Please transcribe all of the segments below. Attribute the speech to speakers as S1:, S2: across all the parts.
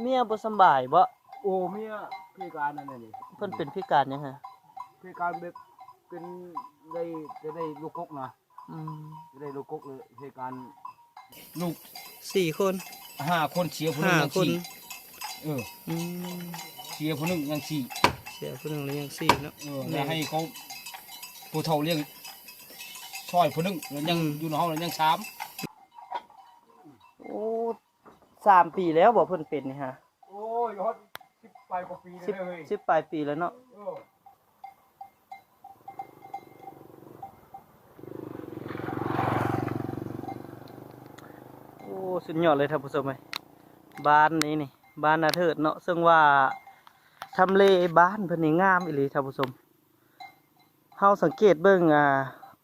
S1: เมียบ่สำบายบ่
S2: โอ้เมียพิการนั่นน่ะนี่
S1: เพิ่นเป็นพิการหยังฮะ
S2: พิการแบบเป็นได้จะได้ลูกกกนะ
S1: อืม
S2: จะได้ลูกกกเลยพิการลูก
S1: สี่คน
S2: ห้าคนเสียผู้หนึ
S1: ห้าง
S2: ยัง
S1: คน
S2: สี่เออ
S1: อืม
S2: เสียผู้หนึงยังสี่
S1: เสียผู้หนึงแล้วยังสี่เนาะ
S2: เออแล้วให้เขาผู้เฒ่าเลี้ยงช่อยผู้หนึงแล้วยัง
S1: อืม
S2: อยู่ในห้องแล้วยังสาม
S1: โอ้ สามปีแล้วบ่เพิ่นเป็นนี่ฮะ
S2: โอ้ยฮอดสิบปลายกว่าปี
S1: สิบ
S2: เลย
S1: สิบปลายปีแล้วเนาะ
S2: เออ
S1: โอ้สุดยอดเลยท่านผู้ชมเอ้ยบ้านนี้นี่ บ้านนาเทิดเนาะซึ่งว่าทำเลบ้านเพิ่นนี่งามอีหลีท่านผู้ชมเฮาสังเกตเบิ่งอ่า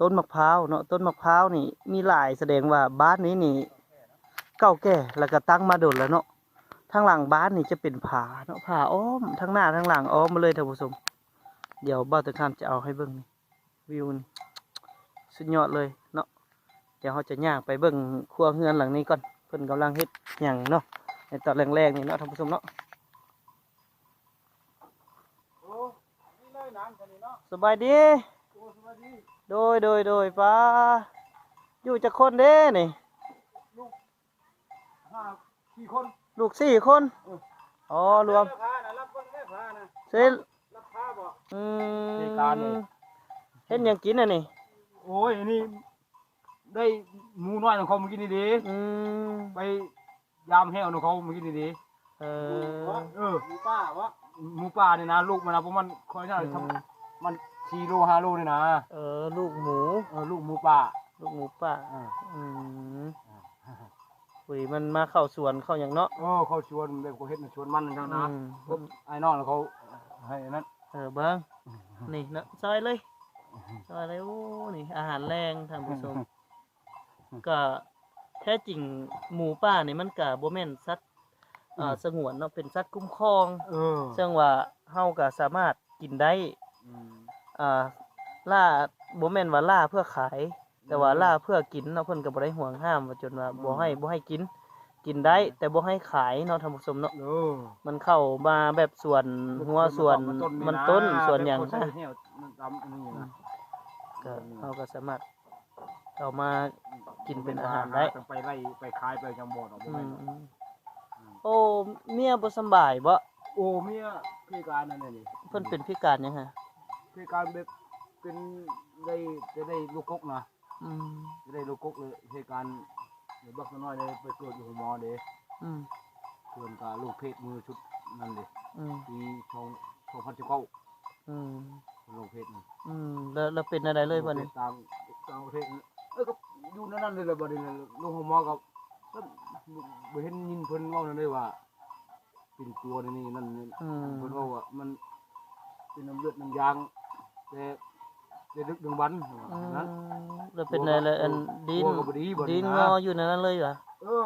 S1: ต้นมะพร้าวเนาะต้นมะพร้าวนี่มีหลายแสดงว่าบ้านนี้นี่ เก่าแก่แล้วก็ตั้งมาโดนแล้วเนาะทางหลังบ้านนี่จะเป็นผาเนาะผาอ้อมทั้งหน้าทั้งหลังอ้อมมาเลยท่านผู้ชมเดี๋ยวบ้าวตะคามจะเอาให้เบิ่งนี่วิวนี่สุดยอดเลยเนาะเดี๋ยวเราจะย่างไปเบิ่งครัวเฮือนหลังนี้ก่อนเพิ่นกำลังเฮ็ดหยังเนาะในตอนแรกๆนี่เนาะท่านผู้ชมเนาะ
S2: โอ้นี่เลยน้ำกันนี่เนาะ
S1: สบายดี
S2: โอ้สวัสดี
S1: โดยโดยโดยป้าอยู่จักคนเด้นี่
S2: ห้าสี่คน
S1: ลูกสี่คน
S2: เออ
S1: อ๋อรวม
S2: พานะรับคนแม่พานะ
S1: เซ็น
S2: รับพาบ่
S1: อื
S2: ในการนี่
S1: มเฮ็ดหยังกินอะนี่
S2: โอ้ยอันนี่ได้หมูน้อยของเขาเมื่อกี้นี่ดี
S1: อืม
S2: ไปยามแห้วของเขาเมื่อกี้นี่ดี
S1: เออ
S2: เออหมูป่าวะหมูป่าเนี่ยนะลูกมันนะเพราะมันคอยน่าทำมันสี่โลห้าโลเนี่ยนะ
S1: เออลูกหมู
S2: เออลูกหมูป่า
S1: ลูกหมูป่า
S2: เออ
S1: อืม อุ้ยมันมาเข้าสวนเข้าอย่างเนาะ
S2: เออเขาชวนแบบเขาเฮ็ดน่ะชวนมันนั่นนะ
S1: อืม
S2: พวกไอ้น้องน่ะเขาให้นั่น
S1: เออเบิ้งนี่เนาะซอยเลยซอยเลยโอ้นี่อาหารแรงท่านผู้ชมก็แท้จริงหมูป่านี่มันก็บ่แม่นสัตว์อ่าสงวนเนาะเป็นสัตว์คุ้มครอง
S2: เออ
S1: ซึ่งว่าเฮาก็สามารถกินได้
S2: อืม
S1: อ่าล่าบ่แม่นว่าล่าเพื่อขาย แต่ว่าล่าเพื่อกินเนาะเพิ่นก็บ่ได้ห่วงห้ามว่าจนว่าบ่ให้บ่ให้กิน กินได้ แต่บ่ให้ขายเนาะท่านผู้ชมเนาะ
S2: เออ
S1: มันเข้ามาแบบส่วนหัวส่วนมันต้นส่วนหยัง
S2: นะ
S1: นะ
S2: เนี่ยมันตำอันนี้นะ
S1: ก็เฮาก็สามารถเอามากินเป็นอาหารได้
S2: ไปไล่ไปขายไปจังบ่ดอกบ่
S1: อื
S2: ให้
S1: มอืมโอ้เมียบ่สำบายบ่
S2: โอ้เมียพิการนั่นน่ะนี่
S1: เพิ่นเป็นพิการหยังฮะ
S2: พิการแบบเป็นได้จะได้ลูกกกนะ
S1: อืม
S2: จะได้ลูกกกเลยพิการเดี๋ยวบักน้อยเลยไปเกิดอยู่หมอเด้
S1: อืม
S2: เพื่อนกับลูกเพชรมือชุดนั่นเลย
S1: อืม
S2: ปีชงชงพันเก้า
S1: อืม
S2: ลูกเพชรนี่
S1: อืมแล้วแล้วเป็นอะไรเลยบัดนี้
S2: ตามตามประเทศนี่เอ้ยก็อยู่นั่นนั่นเลยแหละบัดนี้เลยลูกหมอกับก็บ่เห็นยินเพิ่นเว้านั่นเลยว่าเป็นตัวนี่นี่นั่นนี่
S1: อืม
S2: เพิ่นเว้าว่ามันเป็นน้ำเลือดน้ำยางแต่ แต่ดึกดึงบัน
S1: อืม
S2: นั้น
S1: แล้วเป็นอะไรอันดิน
S2: หัวก็บ่ดีบ่ดี
S1: ดิน
S2: นะ
S1: งออยู่ในนั้นเลยเหรอ
S2: เออ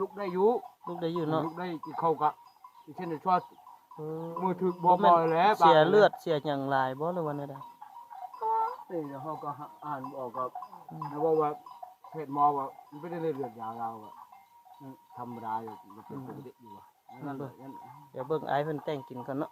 S2: ลุกได้อยู่
S1: ลูกได้อยู่เนาะ
S2: ลุกได้กินข้าวกะที่เช่นชอบ
S1: เออ
S2: มือถือบ่
S1: แม่น
S2: บ่อยแล้ว
S1: เสียเลือดเสียหยังหลายบ่หรือว่าแนวใด
S2: นี่เฮาก็อ่านออกกับ
S1: อืม
S2: แล้วว่าว่าเพศหมอว่ามันไม่ได้เลือดยาวเราอะมันธรรมดาอยู่มันเป็นปกติอยู่อะนั่นเลยนั่น
S1: เดี๋ยวเบิ่งไอ้ายเพิ่นแต่งกินก่อนเนาะ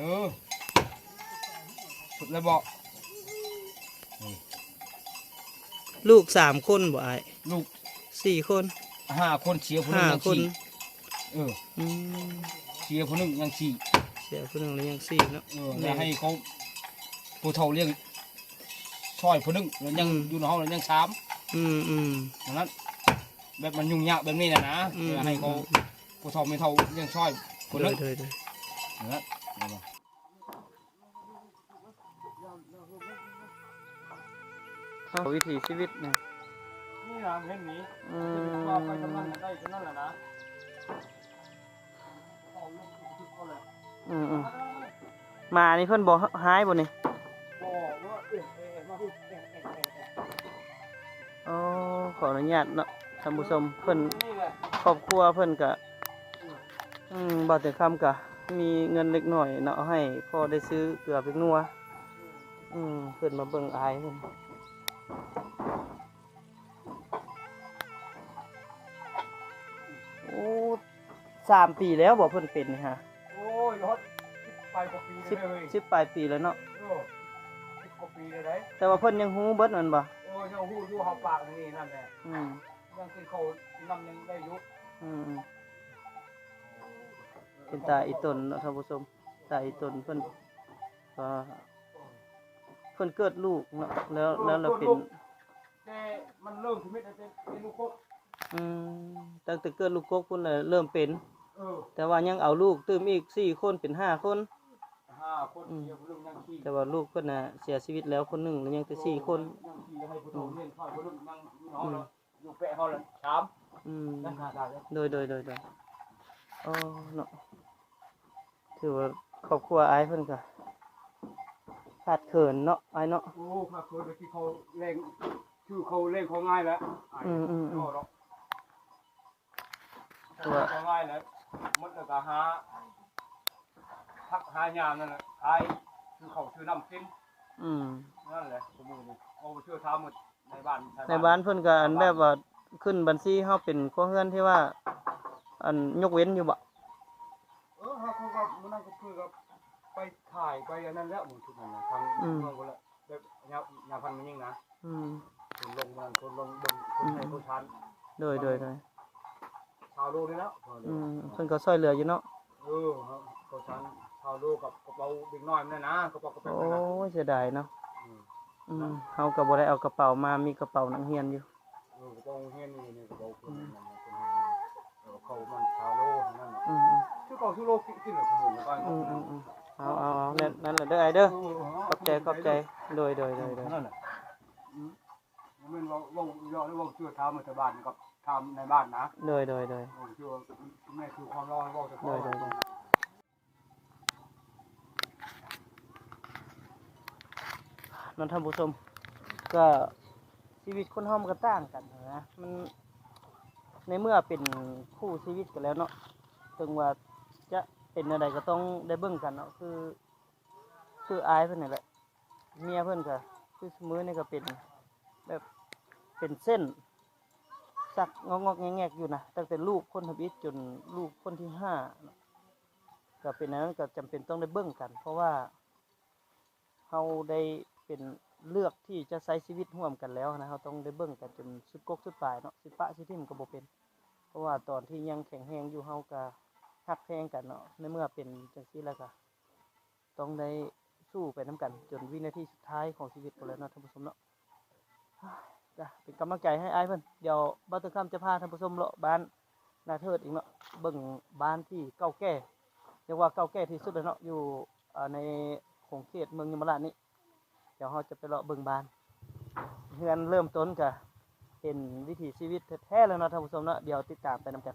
S2: เออสุดแล้วบอก
S1: ลูกสามคนบ่อ้
S2: ลูก
S1: สี่คน
S2: ห้าคนเสียคนหนึ
S1: ห้าง
S2: ยัง
S1: คน
S2: สี่เออ
S1: อืม
S2: เสียคนหนึ่งยังสี่
S1: เสียคนหนึ่งแล้วยังสี่เนาะ
S2: เออแล้วให้เขาผู้เฒ่าเลี้ยงช่อยคนหนึ่งแล้วยัง
S1: อืม
S2: อยู่ในห้องแล้วยังสาม
S1: อืมอืม
S2: ดังนั้น แบบมันยุ่งยากแบบนี้นะนะ
S1: อืม
S2: เออให้เขาผู้เฒ่าไม่เฒ่าเลี้ยงช่อยคนหนึ
S1: ย
S2: ง
S1: โดยโดย
S2: ดังนั้น เอามา
S1: เอาวิถีชีวิตนะ
S2: นี่นะเห็นหมี
S1: อื
S2: ว่าไปกำลัง
S1: ม
S2: ได้ก็นั่นแหละนะเอาลูกทุกคนเลย
S1: อืมอืมมานี่เพิ่นบ่หายบ่นี่
S2: บอกว่าเอ๊ะเอ๊ะมาพูดเอ๊ะเอ๊ะเอ๊ะเอ๊ะ
S1: อ๋อขออนุญาตเนาะท่านผู้ชมเพิ่น
S2: นี่แหละ
S1: ครอบครัวเพิ่นก็อืมบ่แต่คำก็ มีเงินเล็กน้อยเนาะให้พอได้ซื้อเกลือเป็นนัว อืมเพิ่นมาเบิ่งอายเพิ่นโอ้สามปีแล้วบ่เพิ่นเป็นนี่ฮะ
S2: โอ้ยรถไปกว่าปี
S1: สิบ
S2: เลย
S1: สิบปลายปีแล้วเนาะ
S2: โอ้สิบกว่าปีเลยได้
S1: แต่ว่าเพิ่นยังฮู้เบิดนั่นบ่
S2: โอ้ยยังหูอยู่หับปากนี่นั่นแหละ
S1: อืม
S2: ยังกินเขากินน้ำยังได้อยุ
S1: อืม เป็นตาอีตนเนาะท่านผู้ชมตาอีตนเพิ่นก็เพิ่นเกิดลูกเนาะแล้วแล้วเราเป็น
S2: แต่มันเริ่มชีวิตเป็นเป็นลูกกบ
S1: อืมตั้งแต่เกิดลูกกกพุ่นน่ะเริ่มเป็น
S2: เออ
S1: แต่ว่ายังเอาลูกตื้มอีกสี่คนเป็นห้าคน
S2: ห้าคนเดียวเรื่องยังขี่
S1: แต่ว่าลูกเพิ่นน่ะเสียชีวิตแล้วคนหนึ่งแล้วยังแต่สี่คน
S2: ยังขี่ให้ผู้โตเรียนข้าวผู้รุ่นยังน้องเราอยู่แปะเขาเลยสาม
S1: อืม
S2: นั่นหาได้เลย
S1: โดยโดยโดยโดยอ๋อเนาะ ถือว่าครอบครัวอายเพิ่นก็ขาดเขินเนาะอายเนาะ
S2: โอ้พระเคยไปที่เขาเล่งชื่อเขาเล่งเขาง่ายแล้ว
S1: อืมอืมอืม
S2: ตัวเขาง่ายแล้วมันก็หาพักหายามนั่นแหละขายคือเขาชื่อน้ำกิน
S1: อืม
S2: นั่นแหละสมมุติเอาไปชื่อทำหมดในบ้าน
S1: ในบ้านเพิ่นก็อันแบบว่าขึ้นบัญชีเฮาเป็นครัวเรือนที่ว่า อันยกเว้นอยู่บ่
S2: เออฮะเขามันนั่นก็คือกับไปถ่ายไปอันนั้นแล้วมึงชุดนั้นนะทางเมืองคนละแบบยาวยาพันมันยิ่งนะ
S1: อืม
S2: คนลงมันคนลงเบิ่งคนไทยคนชัน
S1: โดยโดยโดย
S2: ชาวโลกนี่แล้ว
S1: อืมเพิ่นก็ช่วยเหลืออยู่เนาะ
S2: เออครับคนชันชาวโลกกับกระเป๋าเด็กน้อยนั่นนะกระเป๋ากระเป๋า
S1: โอ้
S2: นั่นนะ
S1: ยเสียดายเนาะ
S2: อืม
S1: อืมเฮาก็บ่ได้เอากระเป๋ามามีกระเป๋าหนังเฮียนอยู่
S2: เออกระเป๋าเฮียนนี่นี่กระเป๋าคนนั้นนะคนนั้น เขามันชาวโลกนั่นน่ะ
S1: อืม
S2: ชื่อเขาชื่อโลกกินหรือสมุนแล้วก็
S1: อืมอืมอืมเอาเอาเอานั่นนั่นแหละเด้อไอเด้อขอบใจขอบใจโดยโดยโดยโดย
S2: นั่นแหละอืมมันว่าว่าย่อหรือว่าชื่อทำมาจากบ้านกับทำในบ้านนะ
S1: โดยโดยโดย
S2: ชื่อแม่คือความร้อนว่าจะขอ
S1: ได้ได้นั่นท่านผู้ชมก็ชีวิตคนเฮามันก็ต่างกันนะมัน ในเมื่อเป็นคู่ชีวิตกันแล้วเนาะถึงว่าจะเป็นอะไรก็ต้องได้เบิ่งกันเนาะคือ คืออายเพิ่นนี่แหละเมียเพิ่อนก็คือมือนี่ก็เป็นแบบเป็นเส้นสักงอกๆแงกอยู่นะตั้งแต่ลูกคนทบิดจนลูกคนที่ห้าก็เป็นอันนั้นก็จำเป็นต้องได้เบิ่งกัน เพราะว่าเราได้เป็นเลือกที่จะใช้ชีวิตร่วมกันแล้วนะเราต้องได้เบิ่งกันจนสุดกกสุดปลายเนาะสิปะสิทิมก็บ่เป็น เพราะว่าตอนที่ยังแข็งแรงอยู่เฮาก็ฮักแพงกันเนาะในเมื่อเป็นจังซี่แล้วก็ต้องได้สู้ไปน้กัน จนวินาทีสุดท้ายของชีวิตพุ่นแล้วเนาะท่านผู้ชมเนาะจ้ะเป็นกำลังใจให้อ้ายเพิ่อนเดี๋ยวบัตรคำจะพาท่านผู้ชมเลาะบ้านนาเทิดอีกเนาะเบิ่งบ้านที่เก่าแก่เรียกว่าเก่าแก่ที่สุดเลยเนาะอยู่ในของเขตเมืองยมราชนี่เดี๋ยวเราจะไปเลาะเบิ่งบ้านเฮือนเริ่มต้นก็ เป็นวิถีชีวิตแท้ๆแล้วเนาะท่านผู้ชมเนาะเดี๋ยวติดตามไปนำกัน